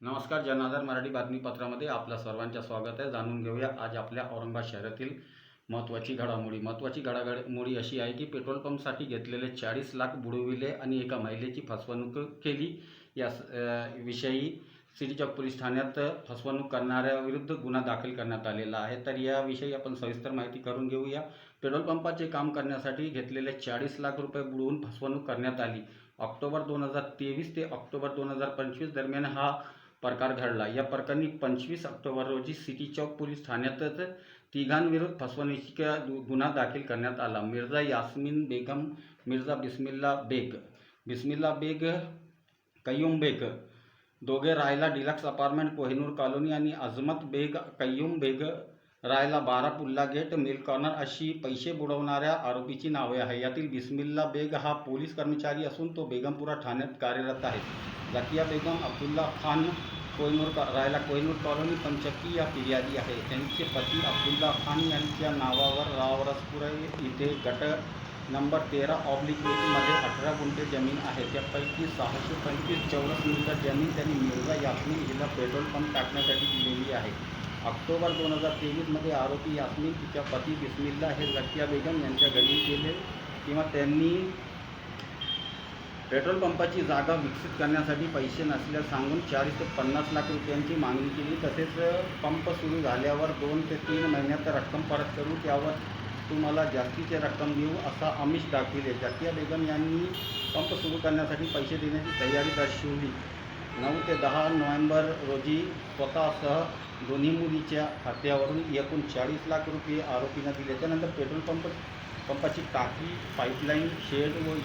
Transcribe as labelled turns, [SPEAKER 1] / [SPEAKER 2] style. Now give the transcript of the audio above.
[SPEAKER 1] नमस्कार जनाधार मराठी बातमीपत्रामध्ये आपल्या सर्वांचं स्वागत आहे. जाणून घेऊया आज आपल्या औरंगाबाद शहरातील महत्त्वाची घडामोडी. महत्त्वाची घडामोडी अशी आहे की पेट्रोल पंपसाठी घेतलेले चाळीस लाख बुडविले आणि एका महिलेची फसवणूक केली. या विषयी सिटी चौक पोलीस ठाण्यात फसवणूक करणाऱ्याविरुद्ध गुन्हा दाखल करण्यात आलेला आहे. तर याविषयी आपण सविस्तर माहिती करून घेऊया. पेट्रोल पंपाचे काम करण्यासाठी घेतलेले चाळीस लाख रुपये बुडवून फसवणूक करण्यात आली. ऑक्टोबर दोन हजार तेवीस ते ऑक्टोबर दोन हजार पंचवीस दरम्यान हा प्रकार घडला. या प्रकरणी पंचवीस ऑक्टोबर रोजी सिटी चौक पोलीस ठाण्यातच तिघांविरुद्ध फसवणुकीचा गुन्हा दाखल करण्यात आला. मिर्झा यास्मीन बेगम मिर्झा बिस्मिल्ला बेग बिस्मिल्ला बेग कय्यूम बेग दोघे राहायला डिलक्स अपार्टमेंट कोहिनूर कॉलनी आणि अजमत बेग कय्यूम बेग रायला बारापुल्ला गेट मिल कॉर्नर अशी पैसे बुडवणाऱ्या आरोपीची नावे आहे यातील बिस्मिल्ला बेग हा पोलीस कर्मचारी असून तो बेगमपुरा ठाण्यात कार्यरत आहे. जाकिया बेगम अब्दुल्ला खान कोयनूर रायला कोयनूर कॉलनी पंचक्की या फिर्यादी आहे. त्यांचे पती अब्दुल्ला खान यांच्या नावावर रावरसपुरा इथे गट नंबर तेरा ऑब्लिकमध्ये अठरा गुंठे जमीन आहे. त्यापैकी सहाशे पंचवीस चौरस मीटर जमीन त्यांनी मिर्झा यास्मिन हिला पेट्रोल पंप टाकण्यासाठी दिलेली आहे. ऑक्टोबर दोन हजार तेवीसमध्ये आरोपी यास्मिन तिच्या पती बिस्मिल्ला हे झकिया बेगम यांच्या घरी गेले किंवा त्यांनी पेट्रोल पंपाची जागा विकसित करण्यासाठी पैसे नसल्यास सांगून चाळीस ते पन्नास लाख रुपयांची मागणी केली. तसेच पंप सुरू झाल्यावर दोन ते तीन महिन्यात रक्कम परत करू त्यावर तुम्हाला जास्तीचे रक्कम देऊ असा आमिष दाखविले. जातिया बेगम यांनी पंप सुरू करण्यासाठी पैसे देण्याची तयारी दर्शवली. नऊ ते दहा नोव्हेंबर रोजी स्वतःसह दोन्ही मुलीच्या खात्यावरून एकूण चाळीस लाख रुपये आरोपींना दिले. त्यानंतर पेट्रोल पंप पंपाची टाकी पाईपलाईन शेड व